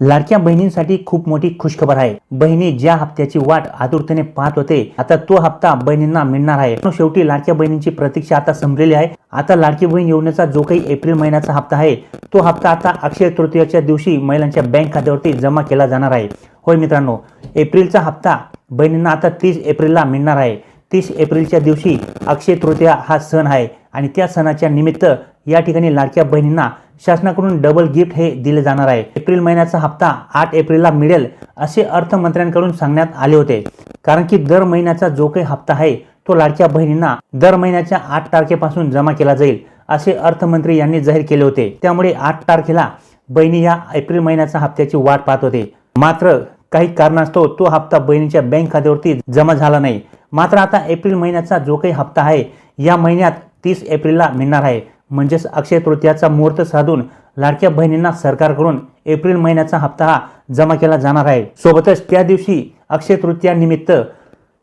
लाडक्या बहिणींसाठी खूप मोठी खुशखबर आहे. बहिणी ज्या हप्त्याची वाट आतुरतेने पाहत होते आता तो हप्ता बहिणींना मिळणार आहे. शेवटी लाडक्या बहिणींची प्रतीक्षा आता संपलेली आहे. आता लाडकी बहीण योजनेचा जो काही एप्रिल महिन्याचा हप्ता आहे तो हप्ता आता अक्षय तृतीयाच्या दिवशी महिलांच्या बँक खात्यावरती जमा केला जाणार आहे. होय मित्रांनो एप्रिलचा हप्ता बहिणींना आता तीस एप्रिलला मिळणार आहे. तीस एप्रिलच्या दिवशी अक्षय तृतीया हा सण आहे आणि त्या सणाच्या निमित्त या ठिकाणी लाडक्या बहिणींना शासनाकडून डबल गिफ्ट हे दिले जाणार आहे. एप्रिल महिन्याचा हप्ता आठ एप्रिलला मिळेल असे अर्थमंत्र्यांकडून सांगण्यात आले होते. कारण की दर महिन्याचा जो काही हप्ता आहे तो लाडक्या बहिणींना दर महिन्याच्या आठ तारखेपासून जमा केला जाईल असे अर्थमंत्री यांनी जाहीर केले होते. त्यामुळे आठ तारखेला बहिणी या एप्रिल महिन्याच्या हप्त्याची वाट पाहत होते. मात्र काही कारणास्तव तो हप्ता बहिणीच्या बँक खात्यावरती जमा झाला नाही. मात्र आता एप्रिल महिन्याचा जो काही हप्ता आहे या महिन्यात तीस एप्रिलला मिळणार आहे. म्हणजेच अक्षय तृतीयाचा मुहूर्त साधून लाडक्या बहिणींना सरकारकडून एप्रिल महिन्याचा हप्ता हा जमा केला जाणार आहे. सोबतच त्या दिवशी अक्षय तृतीयानिमित्त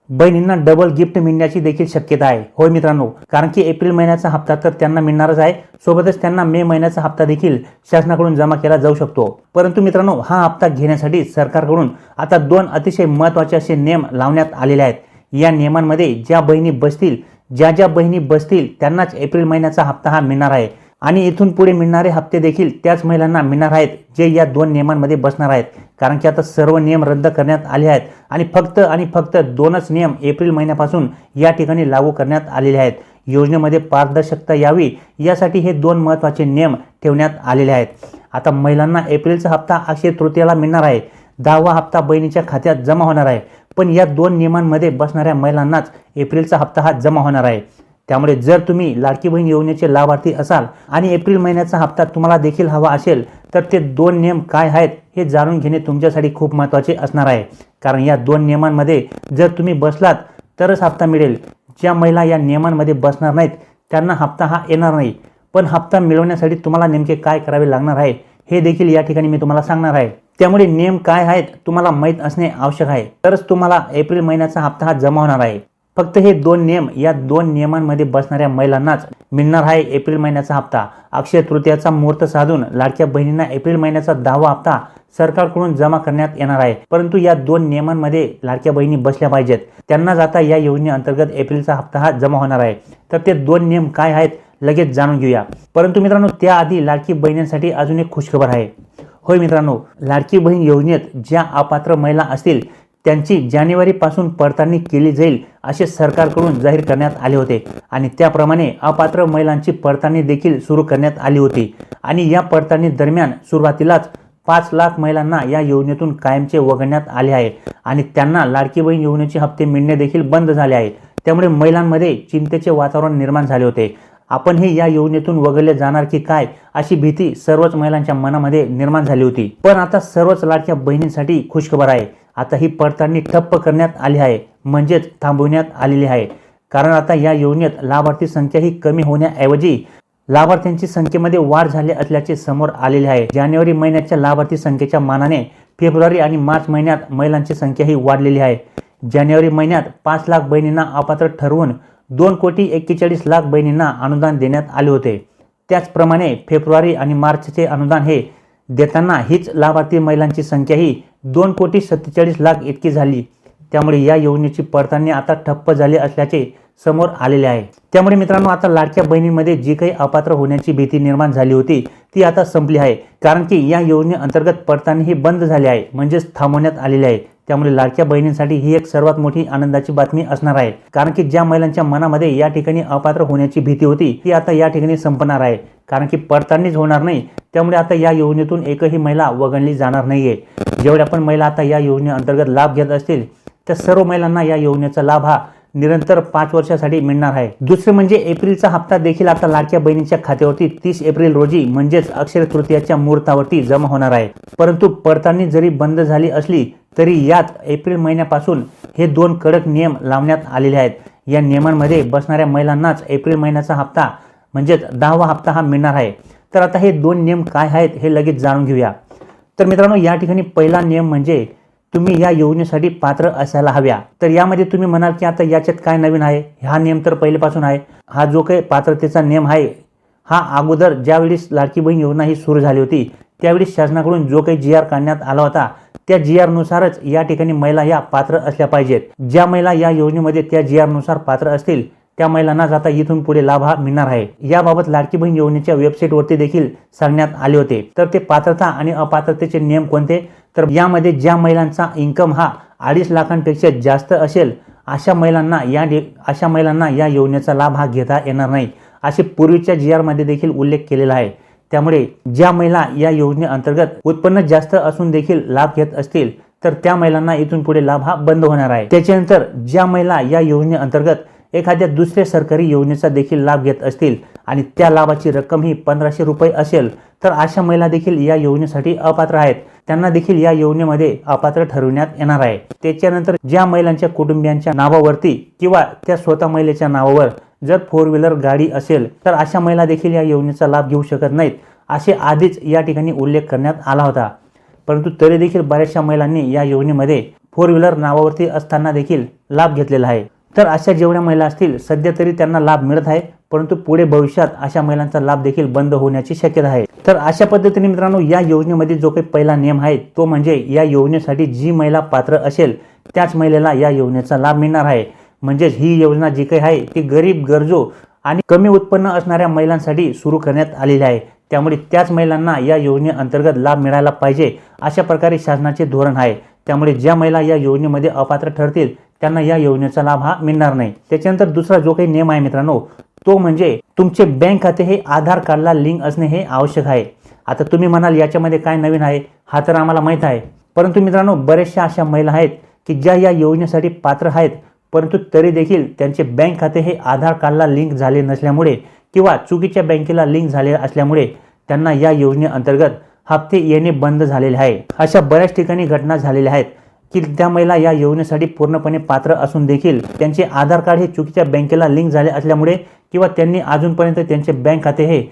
बहिणींना डबल गिफ्ट मिळण्याची देखील शक्यता आहे. होय मित्रांनो कारण की एप्रिल महिन्याचा हप्ता तर त्यांना मिळणारच आहे. सोबतच त्यांना मे महिन्याचा हप्ता देखील शासनाकडून जमा केला जाऊ शकतो. परंतु मित्रांनो हा हप्ता घेण्यासाठी सरकारकडून आता दोन अतिशय महत्त्वाचे असे नियम लावण्यात आलेले आहेत. या नियमांमध्ये ज्या बहिणी बसतील ज्या ज्या बहिणी बसतील त्यांनाच एप्रिल महिन्याचा हप्ता हा मिळणार आहे. आणि इथून पुढे मिळणारे हप्ते देखील त्याच महिलांना मिळणार आहेत जे या दोन नियमांमध्ये बसणार आहेत. कारण की आता सर्व नियम रद्द करण्यात आले आहेत आणि फक्त आणि फक्त दोनच नियम एप्रिल महिन्यापासून या ठिकाणी लागू करण्यात आलेले आहेत. योजनेमध्ये पारदर्शकता यावी यासाठी हे दोन महत्त्वाचे नियम ठेवण्यात आलेले आहेत. आता महिलांना एप्रिलचा हप्ता अक्षय तृतीयाला मिळणार आहे. दहावा हप्ता बहिणीच्या खात्यात जमा होणार आहे. पण या दोन नियमांमध्ये बसणाऱ्या महिलांनाच एप्रिलचा हप्ता हा जमा होणार आहे. त्यामुळे जर तुम्ही लाडकी बहीण योजनेचे लाभार्थी असाल आणि एप्रिल महिन्याचा हप्ता तुम्हाला देखील हवा असेल तर ते दोन नियम काय आहेत हे जाणून घेणे तुमच्यासाठी खूप महत्त्वाचे असणार आहे. कारण या दोन नियमांमध्ये जर तुम्ही बसलात तरच हप्ता मिळेल. ज्या महिला या नियमांमध्ये बसणार नाहीत त्यांना हप्ता हा येणार नाही. पण हप्ता मिळवण्यासाठी तुम्हाला नेमके काय करावे लागणार आहे हे देखील या ठिकाणी मी तुम्हाला सांगणार आहे. त्यामुळे नियम काय आहेत तुम्हाला माहीत असणे आवश्यक आहे. तरच तुम्हाला एप्रिल महिन्याचा हप्ता हा जमा होणार आहे. फक्त हे दोन नियम या दोन नियमांमध्ये बसणाऱ्या महिलांनाच मिळणार आहे एप्रिल महिन्याचा हप्ता. अक्षय तृतीयाचा मुहूर्त साधून लाडक्या बहिणींना एप्रिल महिन्याचा दहावा हप्ता सरकारकडून जमा करण्यात येणार आहे. परंतु या दोन नियमांमध्ये लाडक्या बहिणी बसल्या पाहिजेत. त्यांनाच आता या योजनेअंतर्गत एप्रिलचा हप्ता हा जमा होणार आहे. तर ते दोन नियम काय आहेत लगेच जाणून घेऊया. परंतु मित्रांनो त्याआधी लाडकी बहिणींसाठी अजून एक खुशखबर आहे. होय मित्रांनो लाडकी बहीण योजनेत ज्या अपात्र महिला असतील त्यांची जानेवारीपासून पडताळणी केली जाईल असे सरकारकडून जाहीर करण्यात आले होते. आणि त्याप्रमाणे अपात्र महिलांची पडताळणी देखील सुरू करण्यात आली होती. आणि या पडताळणी दरम्यान सुरुवातीलाच पाच लाख महिलांना या योजनेतून कायमचे वगळण्यात आले आहे. आणि त्यांना लाडकी बहीण योजनेचे हप्ते मिळणे देखील बंद झाले आहे. त्यामुळे महिलांमध्ये चिंतेचे वातावरण निर्माण झाले होते. आपण हे या योजनेतून वगळले जाणार की काय अशी भीती सर्वच महिलांच्या मनामध्ये निर्माण झाली होती. पण आता सर्वच लाडक्या बहिणींसाठी खुशखबर आहे. आता ही पडताळणी ठप्प करण्यात आली आहे म्हणजेच थांबवण्यात आलेली आहे. कारण आता या योजनेत लाभार्थी संख्या ही कमी होण्याऐवजी लाभार्थ्यांची संख्येमध्ये वाढ झाली असल्याचे समोर आलेले आहे. जानेवारी महिन्याच्या लाभार्थी संख्येच्या मानाने फेब्रुवारी आणि मार्च महिन्यात महिलांची संख्या ही वाढलेली आहे. जानेवारी महिन्यात पाच लाख बहिणींना अपात्र ठरवून दोन कोटी एक्केचाळीस लाख बहिणींना अनुदान देण्यात आले होते. त्याचप्रमाणे फेब्रुवारी आणि मार्चचे अनुदान हे देताना हीच लाभार्थी महिलांची संख्या ही दोन कोटी सत्तेचाळीस लाख इतकी झाली. त्यामुळे या योजनेची पडताळणी आता ठप्प झाली असल्याचे समोर आलेले आहे. त्यामुळे मित्रांनो आता लाडक्या बहिणींमध्ये जी काही अपात्र होण्याची भीती निर्माण झाली होती ती आता संपली आहे. कारण की या योजनेअंतर्गत पडताळणी ही बंद झाली आहे म्हणजेच थांबवण्यात आलेली आहे. त्यामुळे लाडक्या बहिणींसाठी ही एक सर्वात मोठी आनंदाची बातमी असणार आहे. कारण की ज्या महिलांच्या मनामध्ये या ठिकाणी अपात्र होण्याची भीती होती ती आता या ठिकाणी संपणार आहे. कारण की पडताळणीच होणार नाही. त्यामुळे आता या योजनेतून एकही महिला वगळली जाणार नाहीये. जेवढ्या पण महिला आता या योजनेअंतर्गत लाभ घेत असतील त्या सर्व महिलांना या योजनेचा लाभ हा निरंतर पाच वर्षासाठी मिळणार आहे. दुसरे म्हणजे एप्रिलचा हप्ता देखील आता लाडक्या बहिणीच्या खात्यावरती तीस एप्रिल रोजी म्हणजेच अक्षर तृतीयाच्या मुहूर्तावरती जमा होणार आहे. परंतु पडताळणी जरी बंद झाली असली तरी यात एप्रिल महिन्यापासून हे दोन कडक नियम लावण्यात आलेले आहेत. या नियमांमध्ये बसणाऱ्या महिलांनाच एप्रिल महिन्याचा हप्ता म्हणजेच दहावा हप्ता हा मिळणार आहे. तर आता हे दोन नियम काय आहेत हे लगेच जाणून घेऊया. तर मित्रांनो या ठिकाणी पहिला नियम म्हणजे तुम्ही या योजनेसाठी पात्र असायला हव्या. तर यामध्ये तुम्ही म्हणाल की आता याच्यात काय नवीन आहे? हा नियम तर पहिल्यापासून आहे. हा जो काही पात्रतेचा नियम आहे हा अगोदर ज्यावेळेस लाडकी बहीण योजना ही सुरू झाली होती त्यावेळी शासनाकडून जो काही जी आर काढण्यात आला होता त्या जी आरनुसारच या ठिकाणी महिला या पात्र असल्या पाहिजेत. ज्या महिला या योजनेमध्ये त्या जी आरनुसार पात्र असतील त्या महिलांना जाता इथून पुढे लाभ हा मिळणार आहे. याबाबत लाडकी बहीण योजनेच्या वेबसाईटवरती देखील सांगण्यात आले होते. तर ते पात्रता आणि अपात्रतेचे नियम कोणते? तर यामध्ये ज्या महिलांचा इन्कम हा अडीच लाखांपेक्षा जास्त असेल अशा महिलांना या डे- अशा महिलांना या योजनेचा लाभ हा घेता येणार नाही असे पूर्वीच्या जी आरमध्ये देखील उल्लेख केलेला आहे. त्यामुळे ज्या महिला या योजनेअंतर्गत उत्पन्न जास्त असून देखील लाभ घेत असतील तर त्या महिलांना इथून पुढे लाभ हा बंद होणार आहे. त्याच्यानंतर ज्या महिला या योजनेअंतर्गत एखाद्या दुसऱ्या सरकारी योजनेचा देखील लाभ घेत असतील आणि त्या लाभाची रक्कम ही पंधराशे रुपये असेल तर अशा महिला देखील या योजनेसाठी अपात्र आहेत. त्यांना देखील या योजनेमध्ये अपात्र ठरविण्यात येणार आहे. त्याच्यानंतर ज्या महिलांच्या कुटुंबियांच्या नावावरती किंवा त्या स्वतः महिलेच्या नावावर जर फोर व्हीलर गाडी असेल तर अशा महिला देखील या योजनेचा लाभ घेऊ शकत नाहीत असे आधीच या ठिकाणी उल्लेख करण्यात आला होता. परंतु तरी देखील बऱ्याचशा महिलांनी या योजनेमध्ये फोर व्हीलर नावावरती असताना देखील लाभ घेतलेला आहे. तर अशा जेवढ्या महिला असतील सध्या तरी त्यांना लाभ मिळत आहे परंतु पुढे भविष्यात अशा महिलांचा लाभ देखील बंद होण्याची शक्यता आहे. तर अशा पद्धतीने मित्रांनो या योजनेमध्ये जो काही पहिला नियम आहे तो म्हणजे या योजनेसाठी जी महिला पात्र असेल त्याच महिलेला या योजनेचा लाभ मिळणार आहे. म्हणजेच ही योजना जी काही आहे ती गरीब गरजू आणि कमी उत्पन्न असणाऱ्या महिलांसाठी सुरू करण्यात आलेली आहे. त्यामुळे त्याच महिलांना या योजनेअंतर्गत लाभ मिळायला पाहिजे अशा प्रकारे शासनाचे धोरण आहे. त्यामुळे ज्या महिला या योजनेमध्ये अपात्र ठरतील त्यांना या योजनेचा लाभ हा मिळणार नाही. त्याच्यानंतर दुसरा जो काही नियम आहे मित्रांनो तो म्हणजे तुमचे बँक खाते हे आधार कार्डला लिंक असणे हे आवश्यक आहे. आता तुम्ही म्हणाल याच्यामध्ये काय नवीन आहे? हा तर आम्हाला माहीत आहे. परंतु मित्रांनो बऱ्याचशा अशा महिला आहेत की ज्या या योजनेसाठी पात्र आहेत. परंतु तरी देखील त्यांचे बँक खाते हे आधार कार्डला लिंक झाले नसल्यामुळे किंवा चुकीच्या बँकेला लिंक झाले असल्यामुळे त्यांना या योजनेअंतर्गत हप्ते येणे बंद झालेले आहे. अशा बऱ्याच ठिकाणी घटना झालेल्या आहेत की त्या महिला या योजनेसाठी पूर्णपणे पात्र असून देखील त्यांचे आधार कार्ड हे चुकीच्या बँकेला लिंक झाले असल्यामुळे किंवा त्यांनी अजूनपर्यंत त्यांचे बँक खाते हे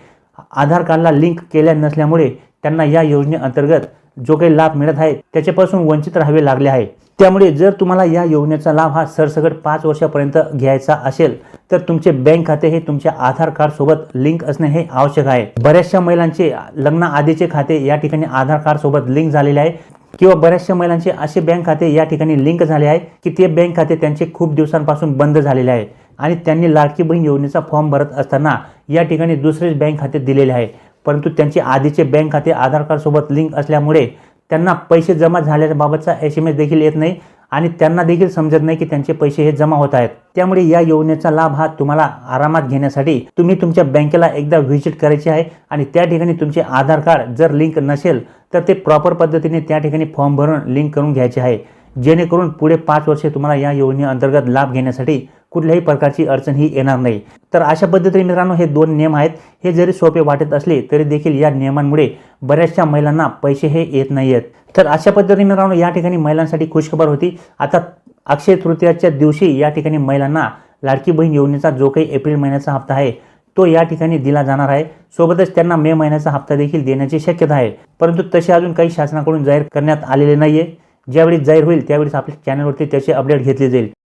आधार कार्डला लिंक केल्या नसल्यामुळे त्यांना या योजनेअंतर्गत जो काही लाभ मिळत आहे त्याच्यापासून वंचित राहावे लागले आहे. त्यामुळे जर तुम्हाला या योजनेचा लाभ हा सरसकट पाच वर्षापर्यंत घ्यायचा असेल तर तुमचे बँक खाते हे तुमच्या आधार कार्ड सोबत लिंक असणे हे आवश्यक आहे. बऱ्याचशा महिलांचे लग्नाआधीचे खाते या ठिकाणी आधार कार्ड सोबत लिंक झालेले आहे किंवा बऱ्याचशा महिलांचे असे बँक खाते या ठिकाणी लिंक झाले आहे की ते बँक खाते त्यांचे खूप दिवसांपासून बंद झालेले आहे आणि त्यांनी लाडकी बहीण योजनेचा फॉर्म भरत असताना या ठिकाणी दुसरेच बँक खाते दिलेले आहे. परंतु त्यांचे आधीचे बँक खाते आधार कार्डसोबत लिंक असल्यामुळे त्यांना पैसे जमा झाल्याबाबतचा एस एम एस देखील येत नाही आणि त्यांना देखील समजत नाही की त्यांचे पैसे हे जमा होत आहेत. त्यामुळे या योजनेचा लाभ हा तुम्हाला आरामात घेण्यासाठी तुम्ही तुमच्या बँकेला एकदा व्हिजिट करायची आहे आणि त्या ठिकाणी तुमचे आधार कार्ड जर लिंक नसेल तर ते प्रॉपर पद्धतीने त्या ठिकाणी फॉर्म भरून लिंक करून घ्यायचे आहे. जेणेकरून पुढे पाच वर्षे तुम्हाला या योजनेअंतर्गत लाभ घेण्यासाठी कुठल्याही प्रकारची अडचण ही येणार नाही. तर अशा पद्धतीने मित्रांनो हे दोन नियम आहेत. हे जरी सोपे वाटत असले तरी देखील या नियमांमुळे बऱ्याचशा महिलांना पैसे हे येत नाही आहेत तर अशा पद्धतीने मित्रांनो या ठिकाणी महिलांसाठी खुशखबर होती. आता अक्षय तृतीयाच्या दिवशी या ठिकाणी महिलांना लाडकी बहीण योजनेचा जो काही एप्रिल महिन्याचा हप्ता आहे तो या ठिकाणी दिला जाणार आहे. सोबतच त्यांना मे महिन्याचा हप्ता देखील देण्याची शक्यता आहे. परंतु तसे अजून काही शासनाकडून जाहीर करण्यात आलेले नाहीये. ज्यावेळी जाहीर होईल त्यावेळेस आपल्या चॅनलवरती त्याचे अपडेट घेतले जाईल.